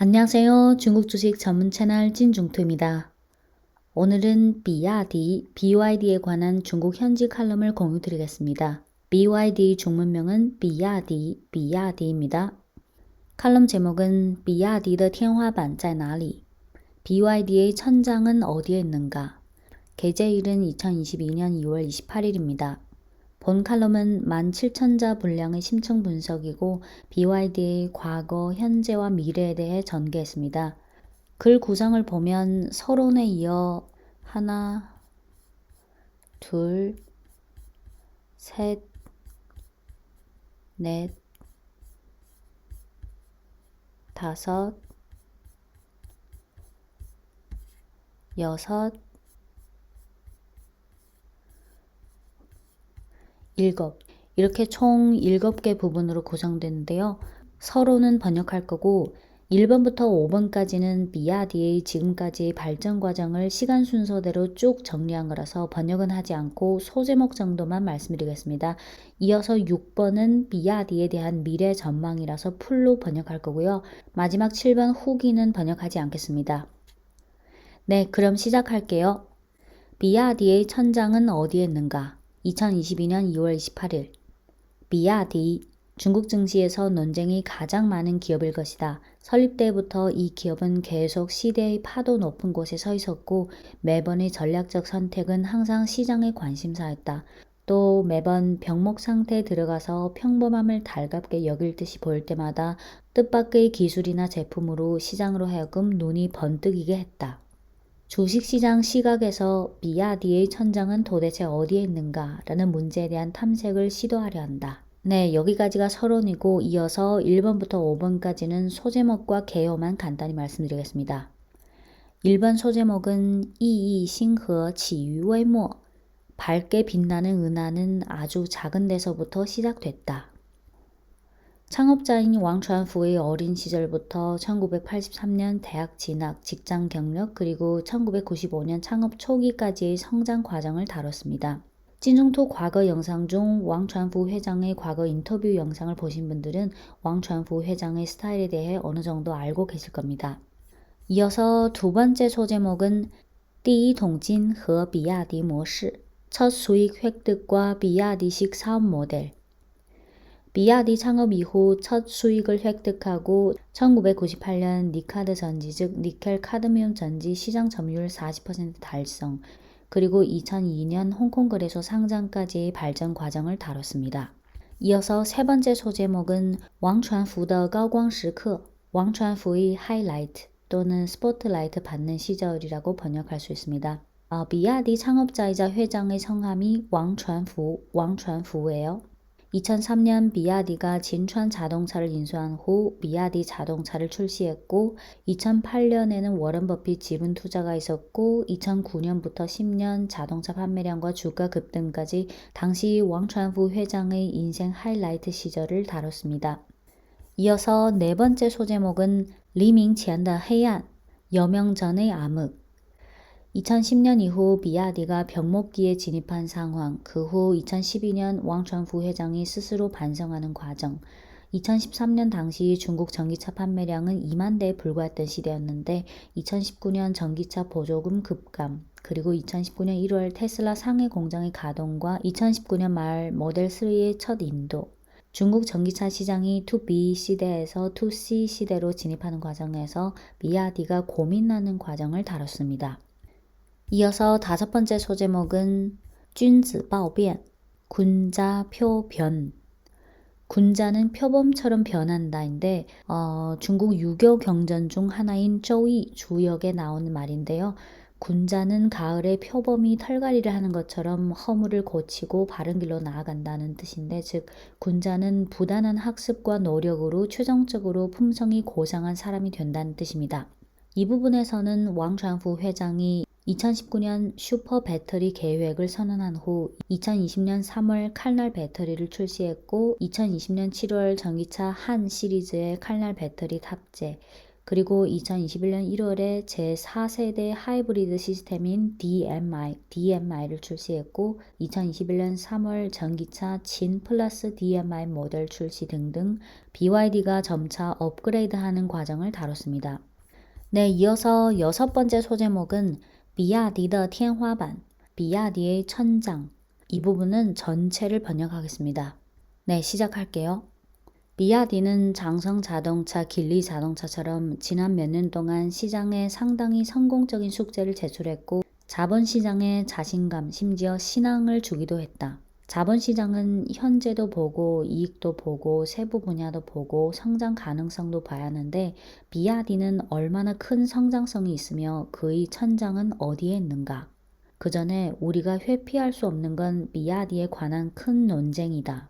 안녕하세요. 중국 주식 전문 채널 찐중투입니다. 오늘은 비야디, BYD에 관한 중국 현지 칼럼을 공유드리겠습니다. BYD 중문명은 비야디, 비야디입니다. 칼럼 제목은 비야디의 天花板在哪里? BYD의 천장은 어디에 있는가? 게재일은 2022년 2월 28일입니다. 본 칼럼은 17,000자 분량의 심층 분석이고 BYD의 과거, 현재와 미래에 대해 전개했습니다. 글 구성을 보면 서론에 이어 하나, 둘, 셋, 넷, 다섯, 여섯, 일곱 이렇게 총 일곱 개 부분으로 구성되는데요. 서로는 번역할 거고 1번부터 5번까지는 비아디의 지금까지의 발전 과정을 시간 순서대로 쭉 정리한 거라서 번역은 하지 않고 소제목 정도만 말씀드리겠습니다. 이어서 6번은 비아디에 대한 미래 전망이라서 풀로 번역할 거고요. 마지막 7번 후기는 번역하지 않겠습니다. 네, 그럼 시작할게요. 비아디의 천장은 어디에 있는가? 2022년 2월 28일 비야디 중국 증시에서 논쟁이 가장 많은 기업일 것이다. 설립 때부터 이 기업은 계속 시대의 파도 높은 곳에 서 있었고 매번의 전략적 선택은 항상 시장의 관심사였다. 또 매번 병목 상태에 들어가서 평범함을 달갑게 여길 듯이 보일 때마다 뜻밖의 기술이나 제품으로 시장으로 하여금 눈이 번뜩이게 했다. 주식시장 시각에서 비아디의 천장은 도대체 어디에 있는가 라는 문제에 대한 탐색을 시도하려 한다. 네, 여기까지가 서론이고 이어서 1번부터 5번까지는 소제목과 개요만 간단히 말씀드리겠습니다. 1번 소제목은 이이 싱허 치유 외모 밝게 빛나는 은하는 아주 작은 데서부터 시작됐다. 창업자인 왕传福의 어린 시절부터 1983년 대학 진학, 직장 경력 그리고 1995년 창업 초기까지의 성장 과정을 다뤘습니다. 찐중토 과거 영상 중 왕传福 회장의 과거 인터뷰 영상을 보신 분들은 왕传福 회장의 스타일에 대해 어느 정도 알고 계실 겁니다. 이어서 두 번째 소제목은 第一桶金和 비야디 모스, 첫 수익 획득과 비야디식 사업 모델, 비아디 창업 이후 첫 수익을 획득하고 1998년 니카드 전지 즉 니켈 카드뮴 전지 시장 점유율 40% 달성 그리고 2002년 홍콩 거래소 상장까지의 발전 과정을 다뤘습니다. 이어서 세 번째 소제목은 왕传福的 高光时刻 왕传福의 하이라이트 또는 스포트라이트 받는 시절이라고 번역할 수 있습니다. 어, 비아디 창업자이자 회장의 성함이 왕传福, 왕传福예요. 2003년 비야디가 진천 자동차를 인수한 후 비야디 자동차를 출시했고 2008년에는 워런 버핏 지분 투자가 있었고 2009년부터 10년 자동차 판매량과 주가 급등까지 당시 왕传후 회장의 인생 하이라이트 시절을 다뤘습니다. 이어서 네 번째 소제목은 리밍치안다 해안 여명전의 암흑 2010년 이후 비아디가 병목기에 진입한 상황, 그 후 2012년 왕传후 회장이 스스로 반성하는 과정, 2013년 당시 중국 전기차 판매량은 2만 대에 불과했던 시대였는데 2019년 전기차 보조금 급감, 그리고 2019년 1월 테슬라 상해 공장의 가동과 2019년 말 모델 3의 첫 인도, 중국 전기차 시장이 2B 시대에서 2C 시대로 진입하는 과정에서 비아디가 고민하는 과정을 다뤘습니다. 이어서 다섯 번째 소제목은 쥔즈바오변, 군자 표변. 군자는 표범처럼 변한다인데 어, 중국 유교 경전 중 하나인 쪼이 주역에 나오는 말인데요. 군자는 가을에 표범이 털갈이를 하는 것처럼 허물을 고치고 바른 길로 나아간다는 뜻인데 즉 군자는 부단한 학습과 노력으로 최종적으로 품성이 고상한 사람이 된다는 뜻입니다. 이 부분에서는 왕 좌후 회장이 2019년 슈퍼 배터리 계획을 선언한 후 2020년 3월 칼날 배터리를 출시했고 2020년 7월 전기차 한 시리즈의 칼날 배터리 탑재 그리고 2021년 1월에 제4세대 하이브리드 시스템인 DMI, DMI를 출시했고 2021년 3월 전기차 진 플러스 DMI 모델 출시 등등 BYD가 점차 업그레이드하는 과정을 다뤘습니다. 네, 이어서 여섯 번째 소제목은 미야디의 텐화반, 미야디의 천장 이 부분은 전체를 번역하겠습니다. 네, 시작할게요. 미야디는 장성 자동차, 길리 자동차처럼 지난 몇 년 동안 시장에 상당히 성공적인 숙제를 제출했고 자본 시장에 자신감, 심지어 신앙을 주기도 했다. 자본 시장은 현재도 보고 이익도 보고 세부 분야도 보고 성장 가능성도 봐야 하는데 비야디는 얼마나 큰 성장성이 있으며 그의 천장은 어디에 있는가? 그 전에 우리가 회피할 수 없는 건 비야디에 관한 큰 논쟁이다.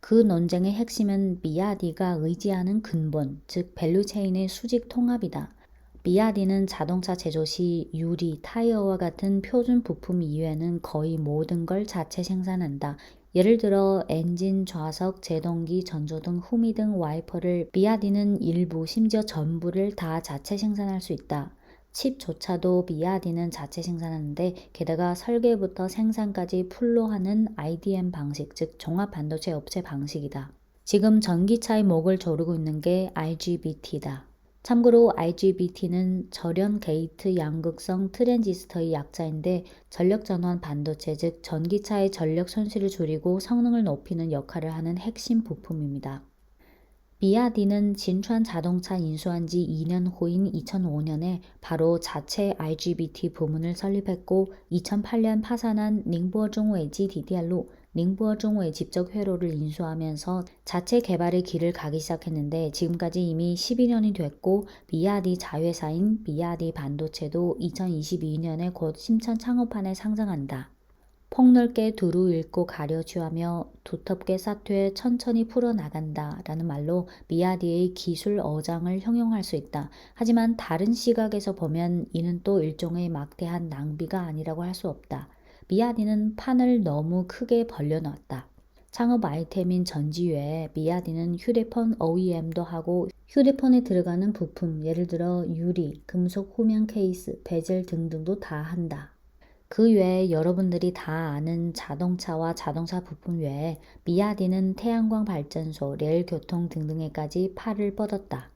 그 논쟁의 핵심은 비야디가 의지하는 근본, 즉 밸류체인의 수직 통합이다. 비야디는 자동차 제조 시 유리, 타이어와 같은 표준 부품 이외에는 거의 모든 걸 자체 생산한다. 예를 들어 엔진, 좌석, 제동기, 전조등, 후미 등, 와이퍼를 비야디는 일부, 심지어 전부를 다 자체 생산할 수 있다. 칩조차도 비야디는 자체 생산하는데 게다가 설계부터 생산까지 풀로 하는 IDM 방식, 즉 종합 반도체 업체 방식이다. 지금 전기차의 목을 조르고 있는 게 IGBT다. 참고로 IGBT는 절연 게이트 양극성 트랜지스터의 약자인데 전력 전환 반도체 즉 전기차의 전력 손실을 줄이고 성능을 높이는 역할을 하는 핵심 부품입니다. 비아디는 진川자동차 인수한 지 2년 후인 2005년에 바로 자체 IGBT 부문을 설립했고 2008년 파산한 닝보중웨지 디디알로 닝부어종의 직접 회로를 인수하면서 자체 개발의 길을 가기 시작했는데 지금까지 이미 12년이 됐고 비아디 자회사인 비아디 반도체도 2022년에 곧 심천 창업판에 상장한다. 폭넓게 두루 읽고 가려 취하며 두텁게 사퇴해 천천히 풀어나간다 라는 말로 미아디의 기술 어장을 형용할 수 있다. 하지만 다른 시각에서 보면 이는 또 일종의 막대한 낭비가 아니라고 할 수 없다. 미야디는 판을 너무 크게 벌려놨다. 창업 아이템인 전지 외에 미야디는 휴대폰 OEM도 하고 휴대폰에 들어가는 부품, 예를 들어 유리, 금속 후면 케이스, 베젤 등등도 다 한다. 그 외에 여러분들이 다 아는 자동차와 자동차 부품 외에 미야디는 태양광 발전소, 레일 교통 등등에까지 팔을 뻗었다.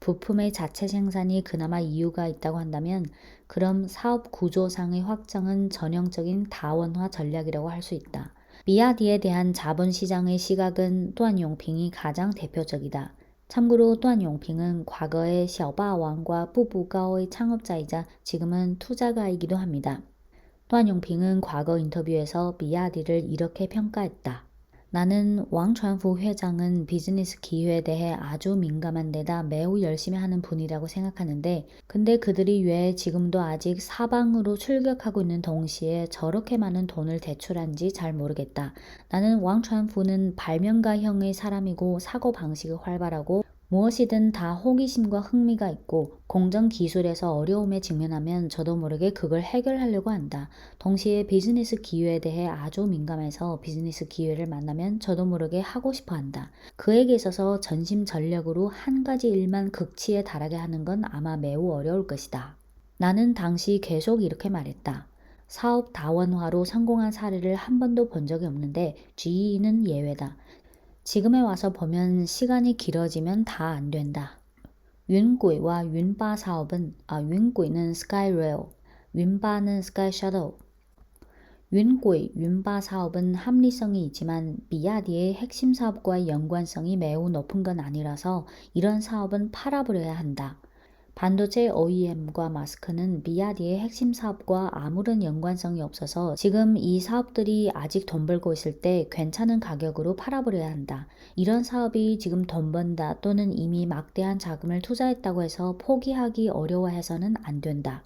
부품의 자체 생산이 그나마 이유가 있다고 한다면 그럼 사업 구조상의 확장은 전형적인 다원화 전략이라고 할 수 있다. 미야디에 대한 자본시장의 시각은 또한 용핑이 가장 대표적이다. 참고로 또한 용핑은 과거의 샤오바왕과 뿌부가오의 창업자이자 지금은 투자가이기도 합니다. 또한 용핑은 과거 인터뷰에서 미야디를 이렇게 평가했다. 나는 왕传후 회장은 비즈니스 기회에 대해 아주 민감한 데다 매우 열심히 하는 분이라고 생각하는데 근데 그들이 왜 지금도 아직 사방으로 출격하고 있는 동시에 저렇게 많은 돈을 대출한지 잘 모르겠다. 나는 왕传후는 발명가형의 사람이고 사고 방식이 활발하고 무엇이든 다 호기심과 흥미가 있고 공정 기술에서 어려움에 직면하면 저도 모르게 그걸 해결하려고 한다. 동시에 비즈니스 기회에 대해 아주 민감해서 비즈니스 기회를 만나면 저도 모르게 하고 싶어 한다. 그에게 있어서 전심 전력으로 한 가지 일만 극치에 달하게 하는 건 아마 매우 어려울 것이다. 나는 당시 계속 이렇게 말했다. 사업 다원화로 성공한 사례를 한 번도 본 적이 없는데 GE는 예외다. 지금에 와서 보면 시간이 길어지면 다 안 된다. 윤구이와 윤바 사업은 아 윤구이는 스카이레일, 윤바는 스카이 셔틀. 윤구이, 윤바 사업은 합리성이 있지만 비아디의 핵심 사업과의 연관성이 매우 높은 건 아니라서 이런 사업은 팔아버려야 한다. 반도체 OEM과 마스크는 미야디의 핵심 사업과 아무런 연관성이 없어서 지금 이 사업들이 아직 돈 벌고 있을 때 괜찮은 가격으로 팔아버려야 한다. 이런 사업이 지금 돈 번다 또는 이미 막대한 자금을 투자했다고 해서 포기하기 어려워해서는 안 된다.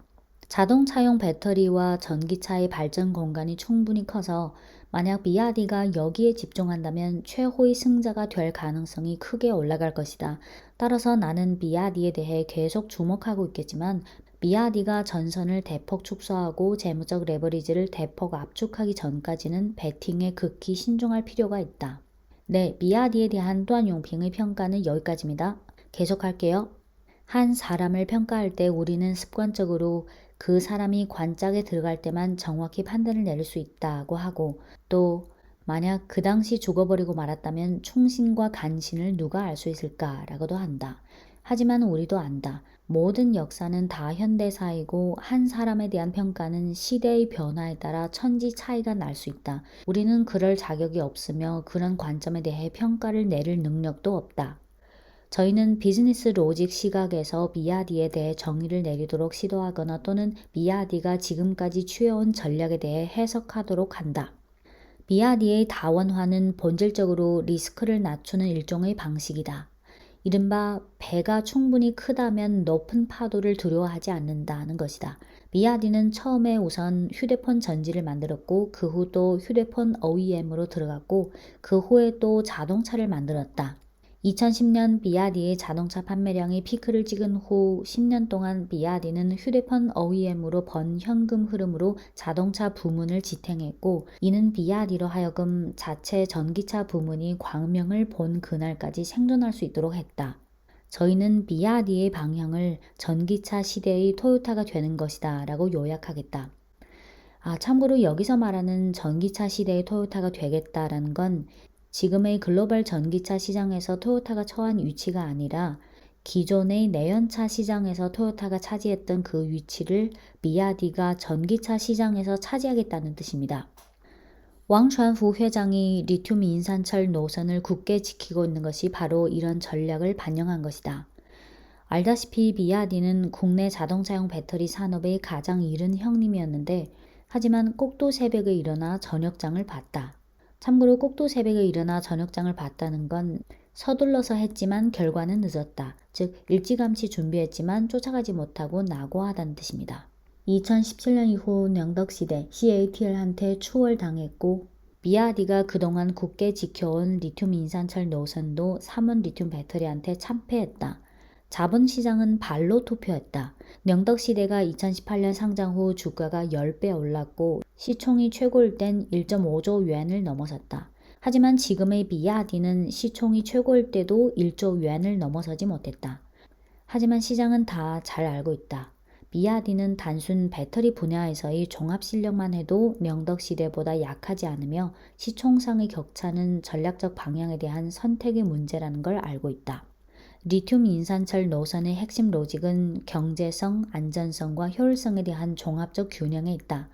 자동차용 배터리와 전기차의 발전 공간이 충분히 커서 만약 미야디가 여기에 집중한다면 최고의 승자가 될 가능성이 크게 올라갈 것이다. 따라서 나는 미야디에 대해 계속 주목하고 있겠지만 미야디가 전선을 대폭 축소하고 재무적 레버리지를 대폭 압축하기 전까지는 베팅에 극히 신중할 필요가 있다. 네, 미야디에 대한 또한 용평의 평가는 여기까지입니다. 계속할게요. 한 사람을 평가할 때 우리는 습관적으로 그 사람이 관짝에 들어갈 때만 정확히 판단을 내릴 수 있다고 하고 또 만약 그 당시 죽어버리고 말았다면 충신과 간신을 누가 알 수 있을까라고도 한다. 하지만 우리도 안다. 모든 역사는 다 현대사이고 한 사람에 대한 평가는 시대의 변화에 따라 천지 차이가 날 수 있다. 우리는 그럴 자격이 없으며 그런 관점에 대해 평가를 내릴 능력도 없다. 저희는 비즈니스 로직 시각에서 미야디에 대해 정의를 내리도록 시도하거나 또는 미야디가 지금까지 취해온 전략에 대해 해석하도록 한다. 미야디의 다원화는 본질적으로 리스크를 낮추는 일종의 방식이다. 이른바 배가 충분히 크다면 높은 파도를 두려워하지 않는다는 것이다. 미야디는 처음에 우선 휴대폰 전지를 만들었고 그 후 또 휴대폰 OEM으로 들어갔고 그 후에 또 자동차를 만들었다. 2010년 비아디의 자동차 판매량이 피크를 찍은 후 10년 동안 비아디는 휴대폰 OEM으로 번 현금 흐름으로 자동차 부문을 지탱했고 이는 비아디로 하여금 자체 전기차 부문이 광명을 본 그날까지 생존할 수 있도록 했다. 저희는 비아디의 방향을 전기차 시대의 토요타가 되는 것이다 라고 요약하겠다. 아, 참고로 여기서 말하는 전기차 시대의 토요타가 되겠다라는 건 지금의 글로벌 전기차 시장에서 토요타가 처한 위치가 아니라 기존의 내연차 시장에서 토요타가 차지했던 그 위치를 미야디가 전기차 시장에서 차지하겠다는 뜻입니다. 왕传후 회장이 리튬 인산철 노선을 굳게 지키고 있는 것이 바로 이런 전략을 반영한 것이다. 알다시피 비아디는 국내 자동차용 배터리 산업의 가장 이른 형님이었는데 하지만 꼭도 새벽에 일어나 저녁장을 봤다. 참고로 꼭도 새벽에 일어나 저녁장을 봤다는 건 서둘러서 했지만 결과는 늦었다. 즉 일찌감치 준비했지만 쫓아가지 못하고 낙오하다는 뜻입니다. 2017년 이후 영덕시대 CATL한테 추월당했고 비아디가 그동안 굳게 지켜온 리튬 인산철 노선도 삼원 리튬 배터리한테 참패했다. 자본시장은 발로 투표했다. 영덕시대가 2018년 상장 후 주가가 10배 올랐고 시총이 최고일 땐 1.5조 yuan을 넘어섰다. 하지만 지금의 비아디는 시총이 최고일 때도 1조 yuan을 넘어서지 못했다. 하지만 시장은 다 잘 알고 있다. 비아디는 단순 배터리 분야에서의 종합 실력만 해도 명덕 시대보다 약하지 않으며 시총상의 격차는 전략적 방향에 대한 선택의 문제라는 걸 알고 있다. 리튬 인산철 노선의 핵심 로직은 경제성, 안전성과 효율성에 대한 종합적 균형에 있다.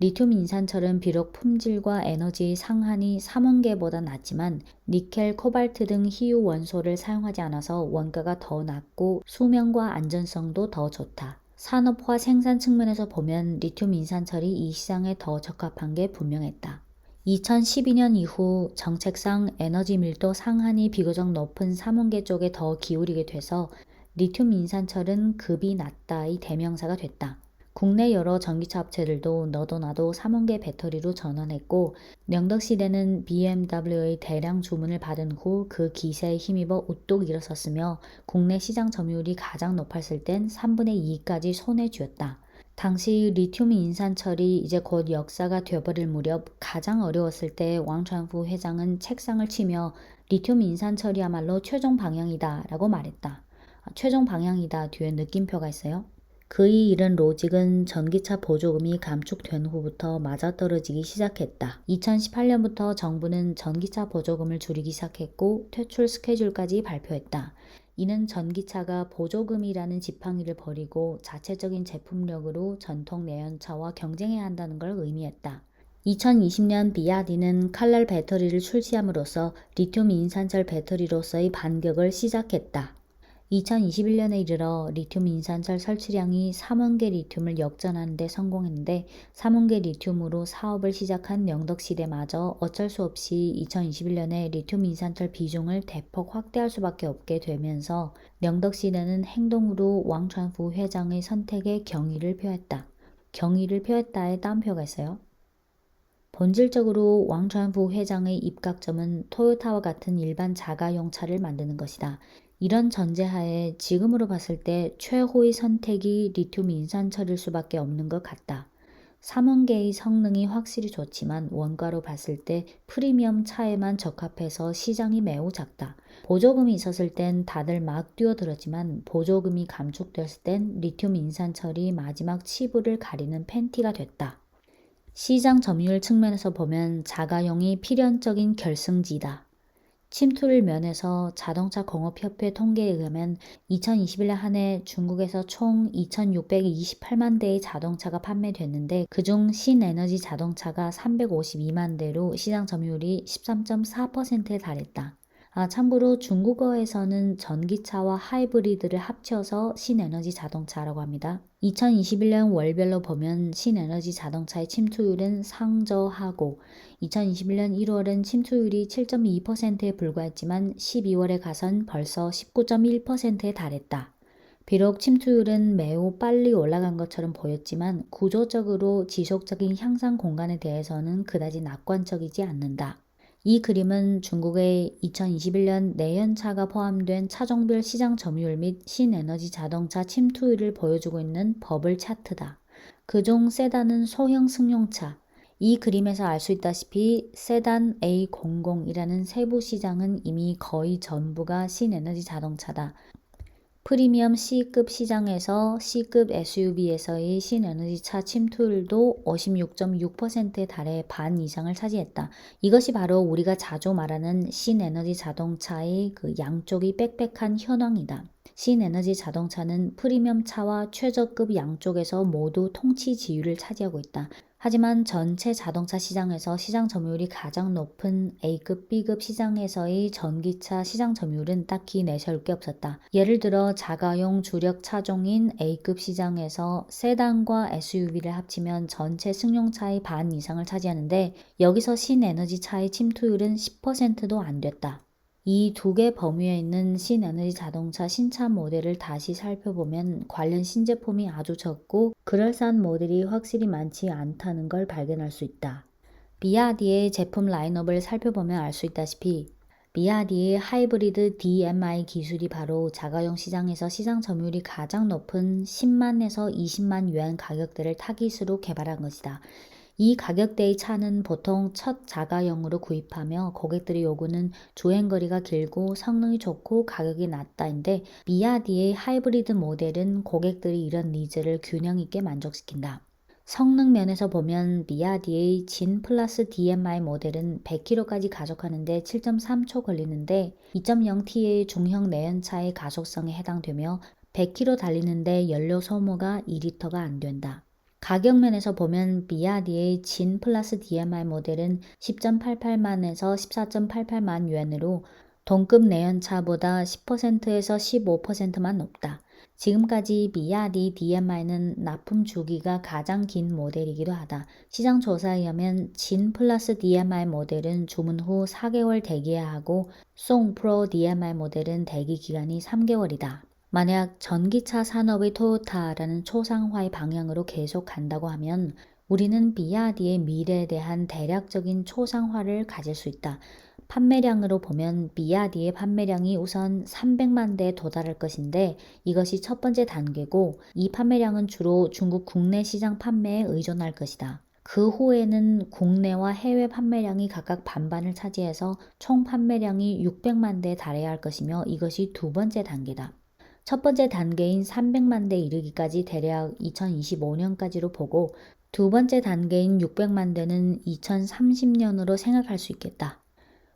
리튬 인산철은 비록 품질과 에너지의 상한이 삼원계보다 낮지만 니켈, 코발트 등 희유 원소를 사용하지 않아서 원가가 더 낮고 수명과 안전성도 더 좋다. 산업화 생산 측면에서 보면 리튬 인산철이 이 시장에 더 적합한 게 분명했다. 2012년 이후 정책상 에너지 밀도 상한이 비교적 높은 삼원계 쪽에 더 기울이게 돼서 리튬 인산철은 급이 낮다의 대명사가 됐다. 국내 여러 전기차 업체들도 너도 나도 삼원계 배터리로 전환했고 명덕시대는 BMW의 대량 주문을 받은 후 그 기세에 힘입어 우뚝 일어섰으며 국내 시장 점유율이 가장 높았을 땐 3분의 2까지 손에 쥐었다. 당시 리튬 인산철이 이제 곧 역사가 되어버릴 무렵 가장 어려웠을 때 왕传후 회장은 책상을 치며 리튬 인산철이야말로 최종 방향이다 라고 말했다. 아, 최종 방향이다 뒤에 느낌표가 있어요. 그의 이른 로직은 전기차 보조금이 감축된 후부터 맞아떨어지기 시작했다. 2018년부터 정부는 전기차 보조금을 줄이기 시작했고 퇴출 스케줄까지 발표했다. 이는 전기차가 보조금이라는 지팡이를 버리고 자체적인 제품력으로 전통 내연차와 경쟁해야 한다는 걸 의미했다. 2020년 비아디는 칼날 배터리를 출시함으로써 리튬 인산철 배터리로서의 반격을 시작했다. 2021년에 이르러 리튬 인산철 설치량이 3원 개 리튬을 역전하는 데 성공했는데 3원 개 리튬으로 사업을 시작한 영덕시대마저 어쩔 수 없이 2021년에 리튬 인산철 비중을 대폭 확대할 수밖에 없게 되면서 영덕시대는 행동으로 왕传후 회장의 선택에 경의를 표했다. 경의를 표했다에 따옴표가 있어요. 본질적으로 왕传후 회장의 입각점은 토요타와 같은 일반 자가용 차를 만드는 것이다. 이런 전제하에 지금으로 봤을 때 최고의 선택이 리튬 인산철일 수밖에 없는 것 같다. 3원계의 성능이 확실히 좋지만 원가로 봤을 때 프리미엄 차에만 적합해서 시장이 매우 작다. 보조금이 있었을 땐 다들 막 뛰어들었지만 보조금이 감축됐을 땐 리튬 인산철이 마지막 치부를 가리는 팬티가 됐다. 시장 점유율 측면에서 보면 자가용이 필연적인 결승지다. 침투율 면에서 자동차 공업협회 통계에 의하면 2021년 한 해 중국에서 총 2,628만 대의 자동차가 판매됐는데 그중 신에너지 자동차가 352만 대로 시장 점유율이 13.4%에 달했다. 아, 참고로 중국어에서는 전기차와 하이브리드를 합쳐서 신에너지 자동차라고 합니다. 2021년 월별로 보면 신에너지 자동차의 침투율은 상저하고 2021년 1월은 침투율이 7.2%에 불과했지만 12월에 가선 벌써 19.1%에 달했다. 비록 침투율은 매우 빨리 올라간 것처럼 보였지만 구조적으로 지속적인 향상 공간에 대해서는 그다지 낙관적이지 않는다. 이 그림은 중국의 2021년 내연차가 포함된 차종별 시장 점유율 및 신에너지 자동차 침투율을 보여주고 있는 버블 차트다. 그중 세단은 소형 승용차. 이 그림에서 알 수 있다시피 세단 A00이라는 세부 시장은 이미 거의 전부가 신에너지 자동차다. 프리미엄 C급 시장에서 C급 SUV에서의 신에너지 차 침투율도 56.6%에 달해 반 이상을 차지했다. 이것이 바로 우리가 자주 말하는 신에너지 자동차의 그 양쪽이 빽빽한 현황이다. 신에너지 자동차는 프리미엄 차와 최저급 양쪽에서 모두 통치 지위를 차지하고 있다. 하지만 전체 자동차 시장에서 시장 점유율이 가장 높은 A급, B급 시장에서의 전기차 시장 점유율은 딱히 내세울 게 없었다. 예를 들어 자가용 주력 차종인 A급 시장에서 세단과 SUV를 합치면 전체 승용차의 반 이상을 차지하는데 여기서 신에너지 차의 침투율은 10%도 안 됐다. 이 두 개 범위에 있는 신에너지 자동차 신차 모델을 다시 살펴보면 관련 신제품이 아주 적고 그럴싸한 모델이 확실히 많지 않다는 걸 발견할 수 있다. 비아디의 제품 라인업을 살펴보면 알 수 있다시피 비아디의 하이브리드 DMI 기술이 바로 자가용 시장에서 시장 점유율이 가장 높은 10만에서 20만 yuan 가격대를 타깃으로 개발한 것이다. 이 가격대의 차는 보통 첫 자가용으로 구입하며 고객들의 요구는 주행거리가 길고 성능이 좋고 가격이 낮다인데 미아디의 하이브리드 모델은 고객들이 이런 니즈를 균형 있게 만족시킨다. 성능 면에서 보면 미아디의 진 플러스 DMI 모델은 100km까지 가속하는데 7.3초 걸리는데 2.0T의 중형 내연차의 가속성에 해당되며 100km 달리는데 연료 소모가 2리터가 안 된다. 가격 면에서 보면 비아디의 진 플러스 DMI 모델은 10.88만에서 14.88만 유엔으로 동급 내연차보다 10%에서 15%만 높다. 지금까지 비아디 DMI는 납품 주기가 가장 긴 모델이기도 하다. 시장 조사에 의하면 진 플러스 DMI 모델은 주문 후 4개월 대기해야 하고 송 프로 DMI 모델은 대기 기간이 3개월이다. 만약 전기차 산업의 토요타라는 초상화의 방향으로 계속 간다고 하면 우리는 비아디의 미래에 대한 대략적인 초상화를 가질 수 있다. 판매량으로 보면 비아디의 판매량이 우선 300만 대에 도달할 것인데 이것이 첫 번째 단계고 이 판매량은 주로 중국 국내 시장 판매에 의존할 것이다. 그 후에는 국내와 해외 판매량이 각각 반반을 차지해서 총 판매량이 600만 대에 달해야 할 것이며 이것이 두 번째 단계다. 첫 번째 단계인 300만 대 이르기까지 대략 2025년까지로 보고 두 번째 단계인 600만 대는 2030년으로 생각할 수 있겠다.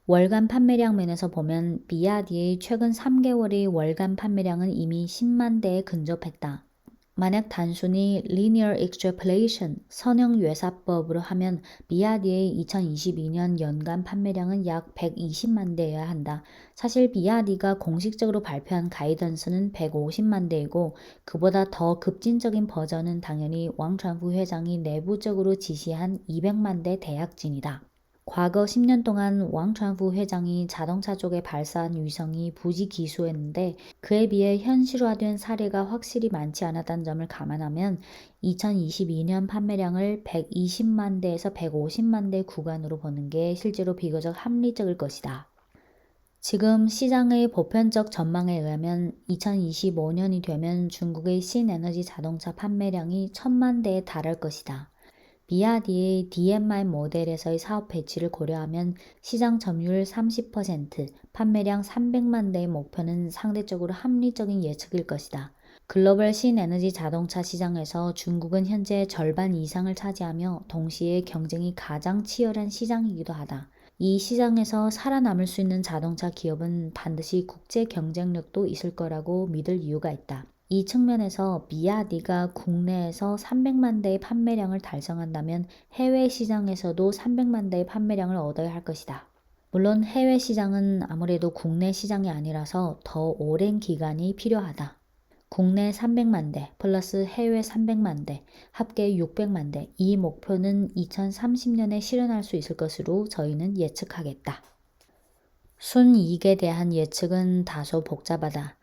월간 판매량 면에서 보면 비아디의 최근 3개월의 월간 판매량은 이미 10만 대에 근접했다. 만약 단순히 linear extrapolation, 선형 외사법으로 하면 비아디의 2022년 연간 판매량은 약 120만 대여야 한다. 사실 비아디가 공식적으로 발표한 가이던스는 150만 대이고 그보다 더 급진적인 버전은 당연히 왕传후 회장이 내부적으로 지시한 200만 대 대약진이다. 과거 10년 동안 왕传후 회장이 자동차 쪽에 발사한 위성이 부지 기수했는데 그에 비해 현실화된 사례가 확실히 많지 않았다는 점을 감안하면 2022년 판매량을 120만 대에서 150만 대 구간으로 보는 게 실제로 비교적 합리적일 것이다. 지금 시장의 보편적 전망에 의하면 2025년이 되면 중국의 신에너지 자동차 판매량이 천만 대에 달할 것이다. 미아디의 DMI 모델에서의 사업 배치를 고려하면 시장 점유율 30%, 판매량 300만 대의 목표는 상대적으로 합리적인 예측일 것이다. 글로벌 신에너지 자동차 시장에서 중국은 현재 절반 이상을 차지하며 동시에 경쟁이 가장 치열한 시장이기도 하다. 이 시장에서 살아남을 수 있는 자동차 기업은 반드시 국제 경쟁력도 있을 거라고 믿을 이유가 있다. 이 측면에서 미아디가 국내에서 300만 대의 판매량을 달성한다면 해외 시장에서도 300만 대의 판매량을 얻어야 할 것이다. 물론 해외 시장은 아무래도 국내 시장이 아니라서 더 오랜 기간이 필요하다. 국내 300만 대 플러스 해외 300만 대 합계 600만 대 이 목표는 2030년에 실현할 수 있을 것으로 저희는 예측하겠다. 순이익에 대한 예측은 다소 복잡하다.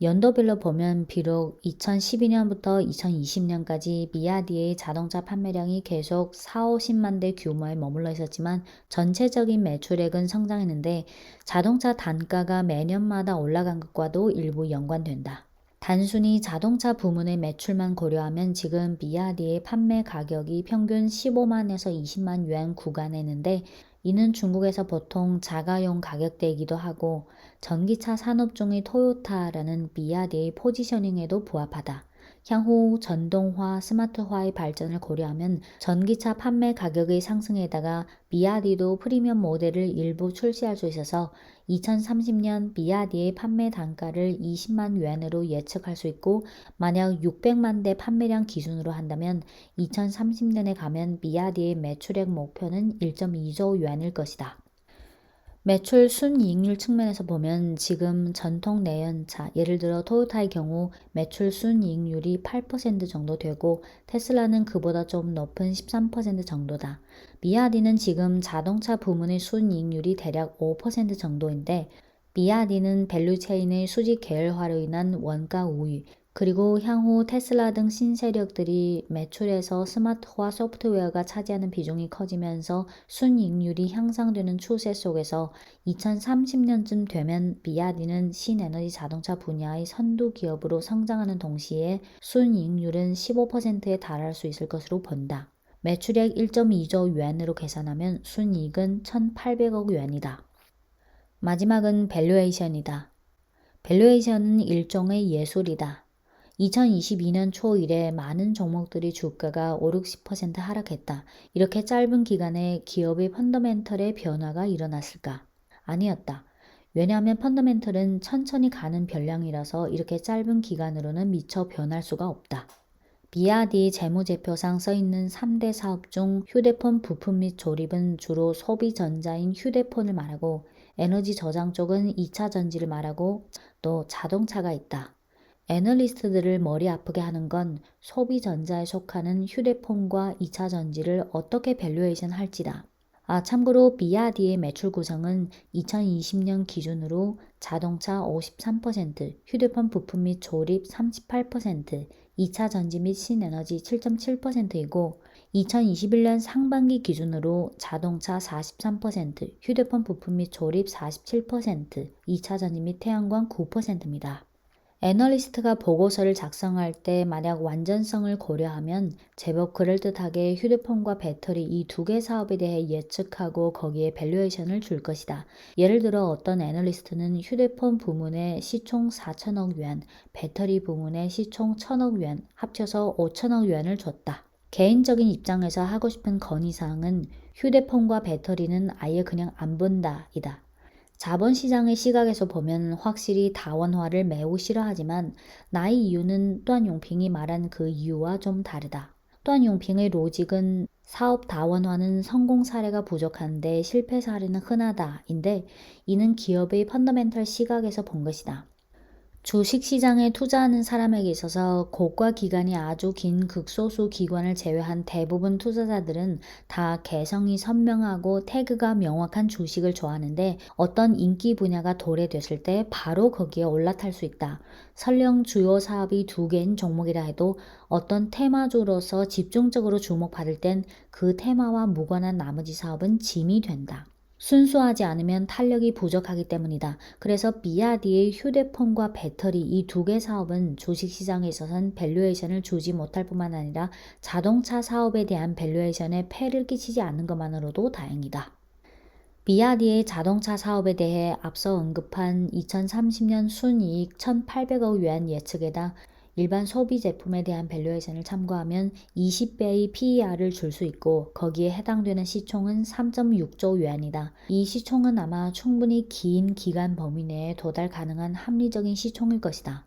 연도별로 보면 비록 2012년부터 2020년까지 미아디의 자동차 판매량이 계속 4, 50만 대 규모에 머물러 있었지만 전체적인 매출액은 성장했는데 자동차 단가가 매년마다 올라간 것과도 일부 연관된다. 단순히 자동차 부문의 매출만 고려하면 지금 미아디의 판매 가격이 평균 15만에서 20만 유안 구간에 있는데 이는 중국에서 보통 자가용 가격대이기도 하고 전기차 산업 종의 토요타라는 미아디의 포지셔닝에도 부합하다. 향후 전동화, 스마트화의 발전을 고려하면 전기차 판매 가격의 상승에다가 미아디도 프리미엄 모델을 일부 출시할 수 있어서 2030년 미아디의 판매 단가를 20만 유엔으로 예측할 수 있고 만약 600만 대 판매량 기준으로 한다면 2030년에 가면 미아디의 매출액 목표는 1.2조 유엔일 것이다. 매출 순이익률 측면에서 보면 지금 전통 내연차, 예를 들어 토요타의 경우 매출 순이익률이 8% 정도 되고 테슬라는 그보다 좀 높은 13% 정도다. 미아디는 지금 자동차 부문의 순이익률이 대략 5% 정도인데 미아디는 밸류체인의 수직 계열화로 인한 원가 우위, 그리고 향후 테슬라 등 신세력들이 매출에서 스마트화 소프트웨어가 차지하는 비중이 커지면서 순이익률이 향상되는 추세 속에서 2030년쯤 되면 비아디는 신에너지 자동차 분야의 선두 기업으로 성장하는 동시에 순이익률은 15%에 달할 수 있을 것으로 본다. 매출액 1.2조 유엔으로 계산하면 순이익은 1,800억 유엔이다. 마지막은 밸류에이션이다. 밸류에이션은 일종의 예술이다. 2022년 초 이래 많은 종목들이 주가가 5, 60% 하락했다. 이렇게 짧은 기간에 기업의 펀더멘털의 변화가 일어났을까? 아니었다. 왜냐하면 펀더멘털은 천천히 가는 별량이라서 이렇게 짧은 기간으로는 미처 변할 수가 없다. 비아디 재무제표상 써있는 3대 사업 중 휴대폰 부품 및 조립은 주로 소비 전자인 휴대폰을 말하고 에너지 저장 쪽은 2차 전지를 말하고 또 자동차가 있다. 애널리스트들을 머리 아프게 하는 건 소비 전자에 속하는 휴대폰과 2차 전지를 어떻게 밸류에이션 할지다. 아, 참고로 비아디의 매출 구성은 2020년 기준으로 자동차 53%, 휴대폰 부품 및 조립 38%, 2차 전지 및 신에너지 7.7%이고 2021년 상반기 기준으로 자동차 43%, 휴대폰 부품 및 조립 47%, 2차 전지 및 태양광 9%입니다. 애널리스트가 보고서를 작성할 때 만약 완전성을 고려하면 제법 그럴듯하게 휴대폰과 배터리 이 두 개 사업에 대해 예측하고 거기에 밸류에이션을 줄 것이다. 예를 들어 어떤 애널리스트는 휴대폰 부문에 시총 4천억 위안, 배터리 부문에 시총 1천억 위안, 합쳐서 5천억 위안을 줬다. 개인적인 입장에서 하고 싶은 건의사항은 휴대폰과 배터리는 아예 그냥 안 본다 이다. 자본시장의 시각에서 보면 확실히 다원화를 매우 싫어하지만 나의 이유는 또한용핑이 말한 그 이유와 좀 다르다. 또한용핑의 로직은 사업 다원화는 성공 사례가 부족한데 실패 사례는 흔하다인데 이는 기업의 펀더멘털 시각에서 본 것이다. 주식 시장에 투자하는 사람에게 있어서 고가 기간이 아주 긴 극소수 기관을 제외한 대부분 투자자들은 다 개성이 선명하고 태그가 명확한 주식을 좋아하는데 어떤 인기 분야가 도래됐을 때 바로 거기에 올라탈 수 있다. 설령 주요 사업이 두 개인 종목이라 해도 어떤 테마주로서 집중적으로 주목받을 땐 그 테마와 무관한 나머지 사업은 짐이 된다. 순수하지 않으면 탄력이 부족하기 때문이다. 그래서 비아디의 휴대폰과 배터리 이 두 개 사업은 주식 시장에 있어서는 밸류에이션을 주지 못할 뿐만 아니라 자동차 사업에 대한 밸류에이션에 폐를 끼치지 않는 것만으로도 다행이다. 비아디의 자동차 사업에 대해 앞서 언급한 2030년 순이익 1,800억 위안 예측에다 일반 소비 제품에 대한 밸류에이션을 참고하면 20배의 PER을 줄 수 있고 거기에 해당되는 시총은 3.6조 위안이다. 이 시총은 아마 충분히 긴 기간 범위 내에 도달 가능한 합리적인 시총일 것이다.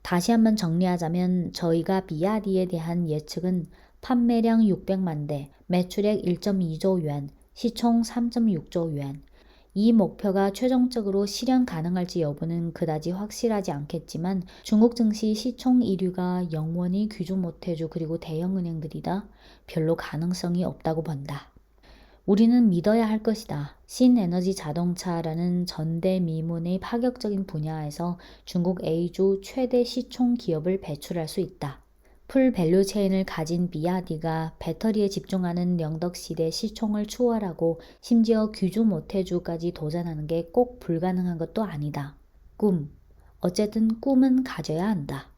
다시 한번 정리하자면 저희가 비아디에 대한 예측은 판매량 600만 대, 매출액 1.2조 위안, 시총 3.6조 위안. 이 목표가 최종적으로 실현 가능할지 여부는 그다지 확실하지 않겠지만 중국 증시 시총 1위가 영원히 귀주 모태주 그리고 대형은행들이다. 별로 가능성이 없다고 본다. 우리는 믿어야 할 것이다. 신에너지 자동차라는 전대미문의 파격적인 분야에서 중국 A주 최대 시총 기업을 배출할 수 있다. 풀 밸류 체인을 가진 비아디가 배터리에 집중하는 영덕시대 시총을 추월하고 심지어 귀주 모태주까지 도전하는 게 꼭 불가능한 것도 아니다. 꿈. 어쨌든 꿈은 가져야 한다.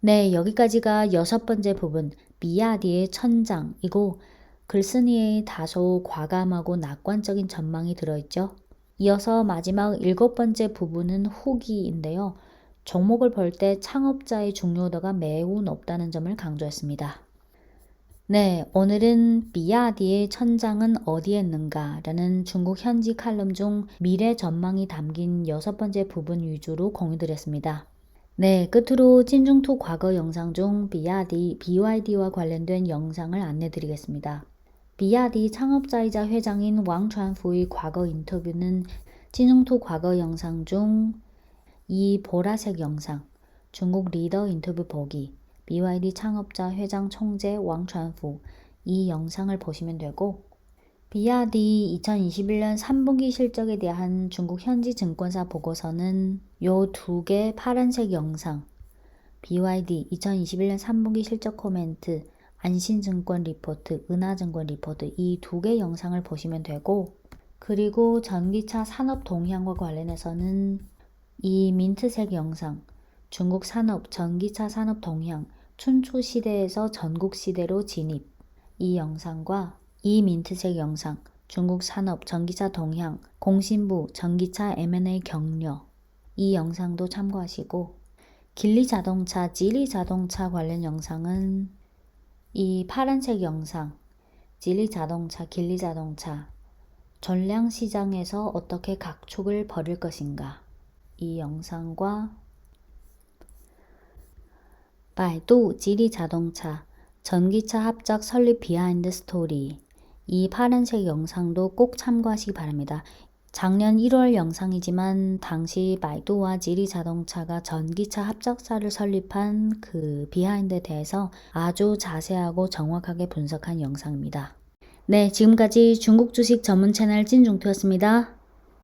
네, 여기까지가 여섯 번째 부분, 비아디의 천장이고 글쓴이의 다소 과감하고 낙관적인 전망이 들어있죠. 이어서 마지막 일곱 번째 부분은 후기인데요. 종목을 볼 때 창업자의 중요도가 매우 높다는 점을 강조했습니다. 네, 오늘은 비아디의 천장은 어디에 있는가 라는 중국 현지 칼럼 중 미래 전망이 담긴 여섯 번째 부분 위주로 공유드렸습니다. 네, 끝으로 찐중투 과거 영상 중 비아디, BYD와 관련된 영상을 안내드리겠습니다. 비아디 창업자이자 회장인 왕传福의 과거 인터뷰는 찐중투 과거 영상 중 이 보라색 영상, 중국 리더 인터뷰 보기, BYD 창업자 회장 총재 왕传福이 영상을 보시면 되고 비아디 2021년 3분기 실적에 대한 중국 현지 증권사 보고서는 요 두 개 파란색 영상 BYD 2021년 3분기 실적 코멘트 안신증권 리포트, 은하증권 리포트 이 두 개 영상을 보시면 되고 그리고 전기차 산업 동향과 관련해서는 이 민트색 영상 중국 산업 전기차 산업 동향 춘추 시대에서 전국 시대로 진입. 이 영상과 이 민트색 영상 중국 산업 전기차 동향 공신부 전기차 M&A 격려. 이 영상도 참고하시고 길리 자동차, 지리 자동차 관련 영상은 이 파란색 영상 지리 자동차, 길리 자동차 전량 시장에서 어떻게 각축을 벌일 것인가 이 영상과百度 지리 자동차 전기차 합작 설립 비하인드 스토리 이 파란색 영상도 꼭 참고하시기 바랍니다. 작년 1월 영상이지만 당시 바이두와 지리 자동차가 전기차 합작사를 설립한 그 비하인드에 대해서 아주 자세하고 정확하게 분석한 영상입니다. 네, 지금까지 중국 주식 전문 채널 찐중투였습니다.